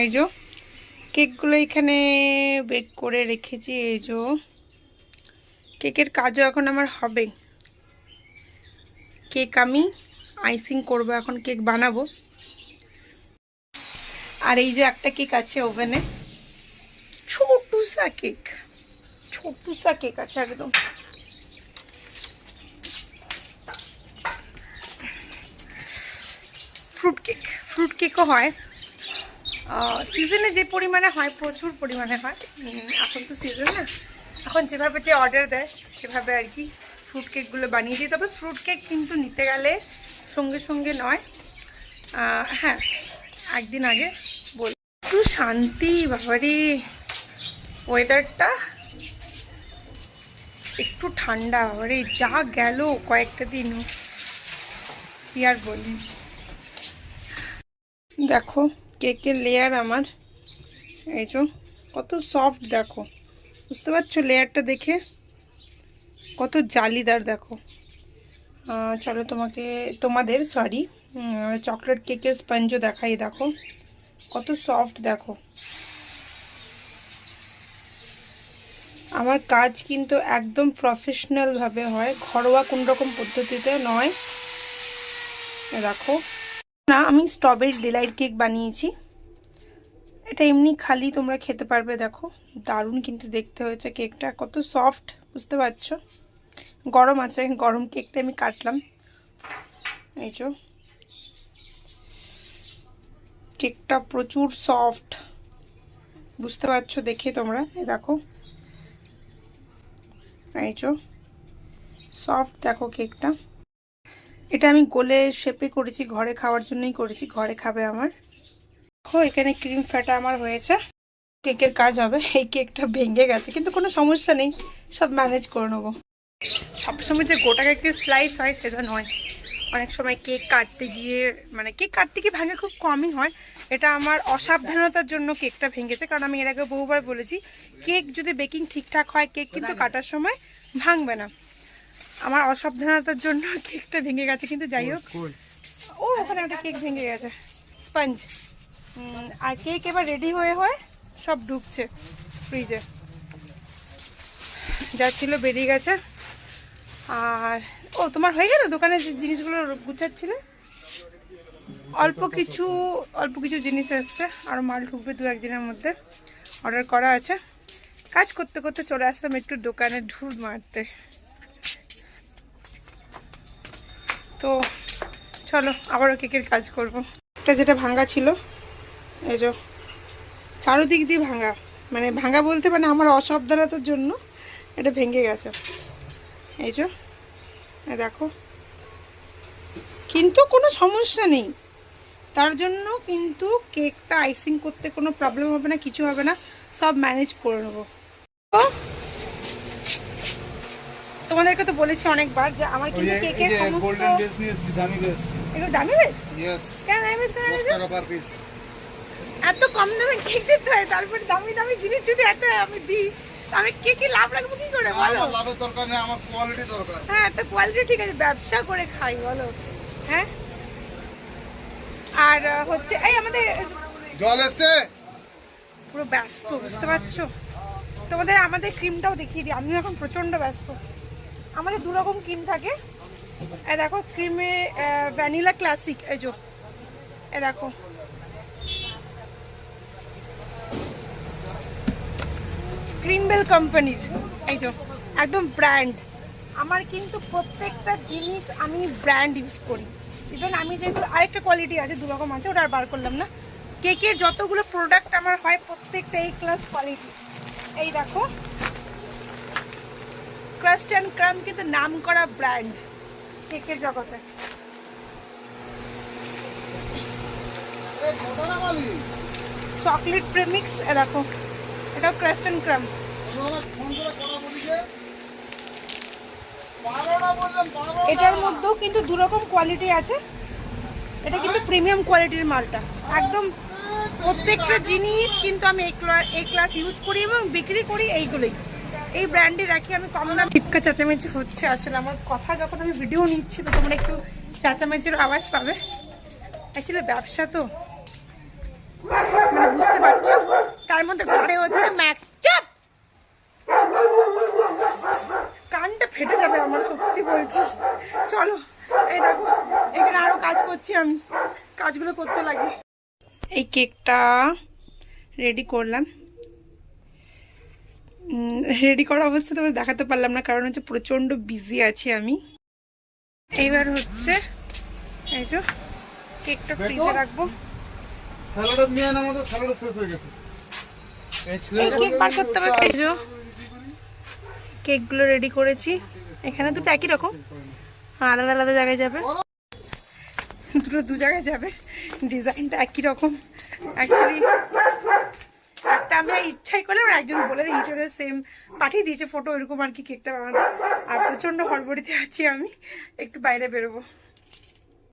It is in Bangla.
এই যো, কেকগুলো এখানে বেক করে রেখেছি, এই যো। কেকের কাজও এখন আমার হবে। কেক আমি আইসিং করব, এখন কেক বানাবো। আর এই যে একটা কেক আছে ওভেনে। ছোটুসা কেক। ছোটুসা কেক আছে একদম। ফ্রুট কেক, ফ্রুট কেকও হয়। সিজনে যে পরিমাণে হয়, প্রচুর পরিমাণে হয়। এখন তো সিজন না। এখন যেভাবে যে অর্ডার দেয়, সেভাবে আর কি ফ্রুট কেকগুলো বানিয়ে দিই। তবে ফ্রুট কেক কিন্তু নিতে গেলে সঙ্গে সঙ্গে নয়। হ্যাঁ একদিন আগে বল একটু শান্তি বাবারে ওয়েদারটা একটু ঠান্ডা বাবারে যা গেল কয়েকটা দিন। কি আর বলি? দেখো কেকের লেয়ার আমার। এই যে, কত সফট দেখো। বুঝতে পারছ লেয়ারটা দেখে? কত জালিদার দেখো। চলো তোমাকে, তোমাদের সরি চকলেট কেকের স্পঞ্জও দেখাই, দেখো। কত সফট দেখো। আমার কাজ কিন্তু একদম প্রফেশনালভাবে হয়, ঘরোয়া রকম পদ্ধতিতে নয়। দেখো। না, আমি স্ট্রবেরি ডিলাইট কেক বানিয়েছি। এটা এমনি খালি তোমরা খেতে পারবে, দেখো। দারুণ কিন্তু দেখতে হয়েছে কেকটা, কত সফট বুঝতে পারছ? গরম আছে, গরম কেকটা আমি কাটলাম। এই যে, কেকটা প্রচুর সফট বুঝতে পারছ দেখে তোমরা? এই দেখো। এই যে সফট দেখো কেকটা। এটা আমি গোলে শেপে করেছি, ঘরে খাওয়ার জন্যই করেছি, ঘরে খাবে আমার। দেখো এখানে ক্রিম ফ্যাটা আমার হয়েছে। কেকের কাজ হবে এই কেকটা ভেঙে গেছে কিন্তু কোনো সমস্যা নেই সব ম্যানেজ করে নেব। সবসময় যে গোটা কেকের স্লাইস হয় সেটা নয়। অনেক সময় কেক কাটতে গিয়ে মানে কেক কাটতে গিয়ে ভাঙে খুব কমই হয়। এটা আমার অসাবধানতার জন্য কেকটা ভেঙেছে কারণ আমি এর আগে বহুবার বলেছি কেক যদি বেকিং ঠিকঠাক হয় কেক কিন্তু কাটার সময় ভাঙবে না। আমার অসাবধানতার জন্য কেকটা ভেঙে গেছে কিন্তু যাই হোক। ও ওখানে একটা কেক ভেঙে গেছে স্পঞ্জ আর কেক এবার রেডি হয়ে হয়ে সব ঢুকছে ফ্রিজে যা ছিল বেরিয়ে গেছে। আর, ও, তোমার হয়ে গেল দোকানে যে জিনিসগুলো গুছাচ্ছিলে? অল্প কিছু অল্প কিছু জিনিস এসছে, আর মাল ঢুকবে দু একদিনের মধ্যে। অর্ডার করা আছে। কাজ করতে করতে চলে আসলাম একটু দোকানে ঢুল মারতে। তো, চলো, আবারও কেকের কাজ করব। এটা যেটা ভাঙ্গা ছিল এই যে চারোদিক দিয়ে ভাঙা। মানে ভাঙা বলতে মানে আমার অসাবধানতার জন্য এটা ভেঙে গেছে। এই যে এই দেখো। কিন্তু কোনো সমস্যা নেই। তার জন্য কিন্তু কেকটা আইসিং করতে কোনো প্রবলেম হবে না কিছু হবে না। সব ম্যানেজ করে নেব। তোমাদেরকে তো বলেছি অনেকবার যে আমার কিন্তু কেকের সমস্ত গোল্ডেন বেস নিয়ে এসেছি দামি বেস দামি বেশ ইয়েস কেন দামি বেশ কেন টাকা পার পিস এত কম দামে কেক দিতে হয় তারপরে দামি দামি জিনিস যদি এত আমি দিই আমি কেকে লাভ রাখব কি করে বলো? লাভের দরকার নেই আমার কোয়ালিটি দরকার। হ্যাঁ তো কোয়ালিটি ঠিক আছে ব্যবসা করে খাই বলো। হ্যাঁ? আর হচ্ছে এই আমাদের জল এসছে? পুরো ব্যস্ত বুঝতে পারছ? তোমাদের আমাদের ক্রিমটাও দেখিয়ে দিই আমিও এখন প্রচণ্ড ব্যস্ত। আমাদের দু রকম ক্রিম থাকে দেখো ক্রিমে ভ্যানিলা ক্লাসিক এই যো। এ দেখো ক্রিমবেল কোম্পানির এই যো একদম ব্র্যান্ড আমার কিন্তু প্রত্যেকটা জিনিস আমি ব্র্যান্ড ইউজ করি। ইভেন আমি যেহেতু আরেকটা কোয়ালিটি আছে দু রকম আছে ওটা আর বার করলাম না। কেকের যতগুলো প্রোডাক্ট আমার হয় প্রত্যেকটা এই ক্লাস কোয়ালিটি এই দেখো। ক্রাস্ট অ্যান্ড ক্রাম কিন্তু নাম করা ব্র্যান্ড কেকের জগতে। চকলেট প্রেমিক্স এ দেখো। এটাও ক্রাস্ট অ্যান্ড ক্রাম। এটার মধ্যেও কিন্তু দু রকম কোয়ালিটি আছে। এটা কিন্তু প্রিমিয়াম কোয়ালিটির মালটা। একদম প্রত্যেকটা জিনিস কিন্তু আমি এই ক্লা- এই ক্লাস ইউজ করি এবং বিক্রি করি এইগুলোই। এই ব্র্যান্ডে রাখি, আমি কম দাম চিৎকার চেঁচামেচি হচ্ছে। আসলে আমার কথা যখন আমি ভিডিও নিচ্ছি, তো তোমরা একটু চেঁচামেচির আওয়াজ পাবে। অ্যাকচুয়ালি ব্যবসা তো। করছি আমি কাজগুলো করতে লাগে। এই কেকটা রেডি করলাম। রেডি করা অবস্থা তবে দেখাতে পারলাম না কারণ হচ্ছে প্রচণ্ড বিজি আছি আমি। এইবার হচ্ছে এই যে কেকটা ফ্রিজে রাখব। স্যালাডের নিয়ে আন আমাদের স্যালাড শেষ হয়ে গেছে। এই কেক বার করতে হবে এই যে। কেকগুলো রেডি করেছি। এখানে দুটো একই রকম। আলাদা আলাদা জায়গায় যাবে। দুটো দু জায়গায় যাবে। ডিজাইনটা একই রকম। অ্যাকচুয়ালি একটা আমি ইচ্ছাই করলাম একজন বলে দিয়েছে ওদের সেম পাঠিয়ে দিয়েছে ফটো এরকম আর কি কেকটা বানাতে। আর প্রচণ্ড হড়বড়িতে আছি আমি, একটু বাইরে বেরোবো।